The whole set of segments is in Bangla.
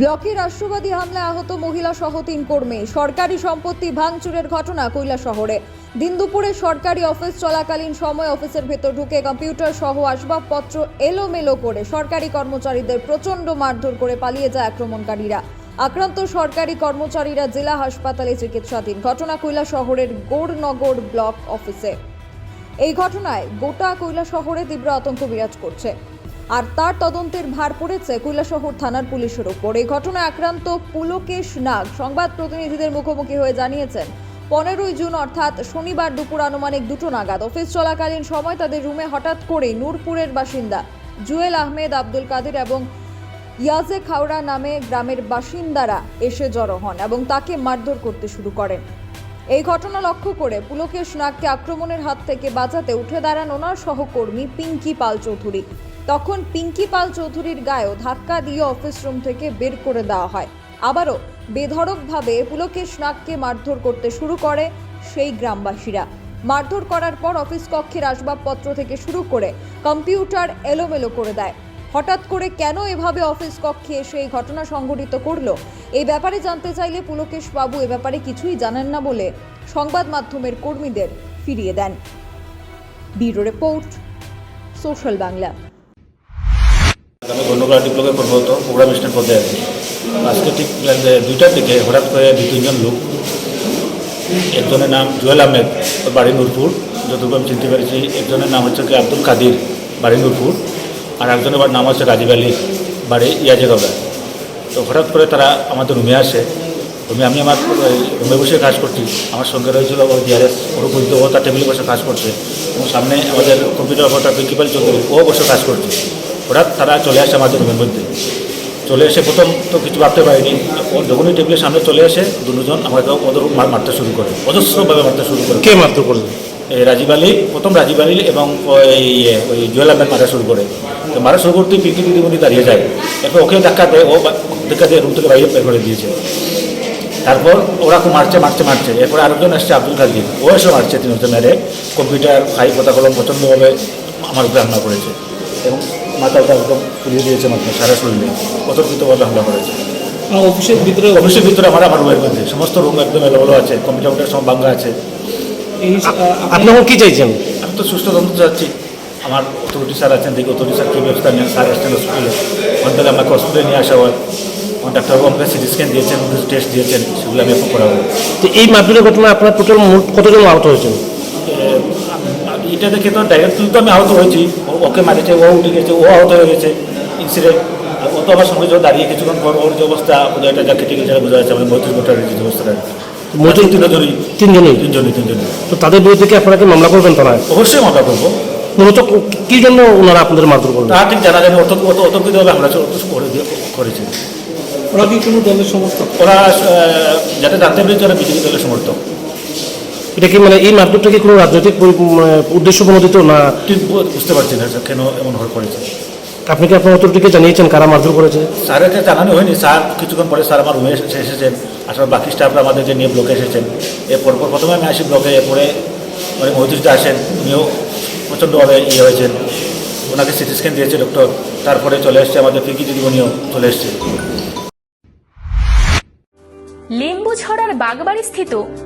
ব্লকে রাষ্ট্রবাদী হামলায় আহত মহিলা সহ তিন কর্মী। সরকারি সম্পত্তি ভাঙচুরের ঘটনা কৈলা শহরে। দিন দুপুরে সরকারি অফিস চলাকালীন সময় অফিসের ভেতর ঢুকে কম্পিউটার সহ আসবাবপত্র এলোমেলো করে সরকারি কর্মচারীদের প্রচণ্ড মারধর করে পালিয়ে যায় আক্রমণকারীরা। আক্রান্ত সরকারি কর্মচারীরা জেলা হাসপাতালে চিকিৎসাধীন। ঘটনা কৈলা শহরের গৌরনগর ব্লক অফিসে। এই ঘটনায় গোটা কৈলা শহরে তীব্র আতঙ্ক বিরাজ করছে। আর তার তদন্তের ভার পড়েছে কৈলাসহর থানার পুলিশের ওপর। এই ঘটনায় আক্রান্ত পুলকেশ নাগ সংবাদ প্রতিনিধিদের মুখোমুখি হয়ে জানিয়েছেন, পনেরোই জুন অর্থাৎ শনিবার দুপুর আনুমানিক দুটো নাগাদ অফিস চলাকালীন সময় তাদের রুমে হঠাৎ করে নূরপুরের বাসিন্দা জুয়েল আহমেদ আব্দুল কাদের এবং ইয়াজে খাওড়া নামে গ্রামের বাসিন্দারা এসে জড়ো হন এবং তাকে মারধর করতে শুরু করেন। এই ঘটনা লক্ষ্য করে পুলকেশ নাগকে আক্রমণের হাত থেকে বাঁচাতে উঠে দাঁড়ান ওনার সহকর্মী পিঙ্কি পাল চৌধুরী। তখন পিঙ্কি পাল চৌধুরীর গায়েও ধাক্কা দিয়ে অফিস রুম থেকে বের করে দেওয়া হয়। আবারও বেধড়কভাবে পুলকেশ নাগকে মারধর করতে শুরু করে সেই গ্রামবাসীরা। মারধর করার পর অফিস কক্ষের আসবাবপত্র থেকে শুরু করে কম্পিউটার এলোমেলো করে দেয়। হঠাৎ করে কেন এভাবে অফিস কক্ষে এসে এই ঘটনা সংঘটিত করল? এই ব্যাপারে জানতে চাইলে পুলকেশ বাবু এ ব্যাপারে কিছুই জানেন না বলে সংবাদ মাধ্যমের কর্মীদের ফিরিয়ে দেন। Bureau report, social Bangla. আমি গণ্যকরা ডিপ্লোকে কর্মরত প্রোগ্রাম স্টার পদে। আছি আজকে ঠিক দুইটার দিকে হঠাৎ করে দু তিনজন লোক, একজনের নাম জুয়েল আহমেদ বাড়ি নূরপুর যতটুকু আমি চিনতে পেরেছি একজনের নাম হচ্ছে কি আব্দুল কাদির বাড়ি নূরপুর আর একজনের নাম হচ্ছে রাজীব আলী বাড়ি ইয়াজেগা তো হঠাৎ করে তারা আমাদের রুমে আসে। রুমে আমি আমার রুমে বসে কাজ করছি। আমার সঙ্গে রয়েছিল ওই ডিআরএস ওর ও তার টেবিলে বসে কাজ করছে। এবং সামনে আমাদের কম্পিউটার অপারেটর প্রিন্সিপাল চৌধুরী, ও বসে কাজ করছে। হঠাৎ তারা চলে আসে আমাদের রুমের মধ্যে। চলে এসে প্রথম তো কিছু ভাবতে পারিনি। যখনই টেবিলের সামনে চলে আসে দুজন আমাকে ওদের মার- মারতে শুরু করে। অজস্রভাবে মারতে শুরু করে। কে মারতে করলেন এই রাজীব আলী প্রথম রাজীব আলী এবং ওই ওই জুয়েল আহমেদ মারা শুরু করে। তো মারা শুরু করতে পিটি দিদিমণি দাঁড়িয়ে যায়। এরপর ওকে ধাক্কা দেয় ও ধাক্কা দিয়ে রুম থেকে বাইরে বের করে দিয়েছে। তারপর ওরা খুব মারছে মারছে মারছে। এরপর আরেকজন আসছে আব্দুল কাদির। ও এসে মারছে তিনজন মেরে কম্পিউটার ফাইল কথা কলম প্রচণ্ডভাবে আমার উপরে হামলা করেছে। এবং মাথাটা একদম ফুলিয়ে দিয়েছে মাত্র সারা শরীরে। অতর্কিতভাবে হামলা করেছে। অফিসের ভিতরে অফিসের ভিতরে আমার আমার রুমের মধ্যে। সমস্ত রুম একদম এলোমেলো আছে কম্পিউটার সব ভাঙ্গা আছে। এই আপনি এখন কি চাইছেন? আমি তো সুস্থ তন্ত্র চাচ্ছি। আমার অথরিটি স্যার আছেন দেখি অথরিটি স্যার কী ব্যবস্থা নেন স্যার এসছেন হসপিটালে ওখান থেকে আমাকে হসপিটালে নিয়ে আসা হয়। আমার ডাক্তারবাবু আমাকে সিটি স্ক্যান দিয়েছেন কিছু টেস্ট দিয়েছেন সেগুলো আমি এখন করাবো। তো এই মারধরের ঘটনায় আপনার টোটাল মোট কতজন আহত হয়েছেন? এটা দেখে তো ডাইরেক্ট তো আমি আহত হয়েছি। ও- ওকে মারেছে ও উঠে গেছে ও আহত হয়ে গেছে ইনসিডেন্ট ও তো আমার সঙ্গে যখন দাঁড়িয়ে কিছুক্ষণ পর ওর যে অবস্থা ওদের একটা যা কেটে গেছে বোঝা যাচ্ছে আমাদের বত্রিশ গোটার যে অবস্থাটা। মোটর তিনজনই। তিনজনই? তিনজনই তিনজনই। তো তাদের বিরুদ্ধে কি আপনারা কি মামলা করবেন থানায়? অবশ্যই মামলা করব। মূলত কি জন্য ওনারা আপনাদের মারধর করলেন? তা ঠিক জানা অত অতর্কিতভাবে আমরা করে করেছি। ওরা কি কোনো দলের সমর্থক? ওরা যাতে জানতে পেরেছে ওরা বিজেপি দলের সমর্থক। এটা কি মানে এই মারধরটা কি কোনো রাজনৈতিক মানে উদ্দেশ্য প্রণোদিত না? বুঝতে পারছি না স্যার কেন এমন হয়ে করেছে আপনি কি আপনার অথরিটিকে জানিয়েছেন কারা মারধর করেছে? স্যারকে জানানো হয়নি। স্যার কিছুক্ষণ পরে স্যার আমার রুমে এসে এসেছেন। আসলে বাকি স্টাফরা আমাদের যে নিয়ে ব্লকে এসেছেন। এরপর পর প্রথমে আমি আসি ব্লকে এরপরে মানে মহিদুরটা আসেন। উনিও প্রচণ্ডভাবে ইয়ে হয়েছেন। ওনাকে সিটি স্ক্যান দিয়েছে ডক্টর তারপরে চলে এসছে আমাদের পিকি দিদিমণিও চলে এসছে। লেম্বুছড়ার বাগবাড়ি স্থিত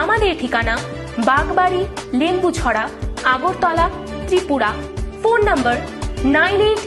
আমাদের ঠিকানা Bagbari Lembuchhara Agartala Tripura. Phone number nine eight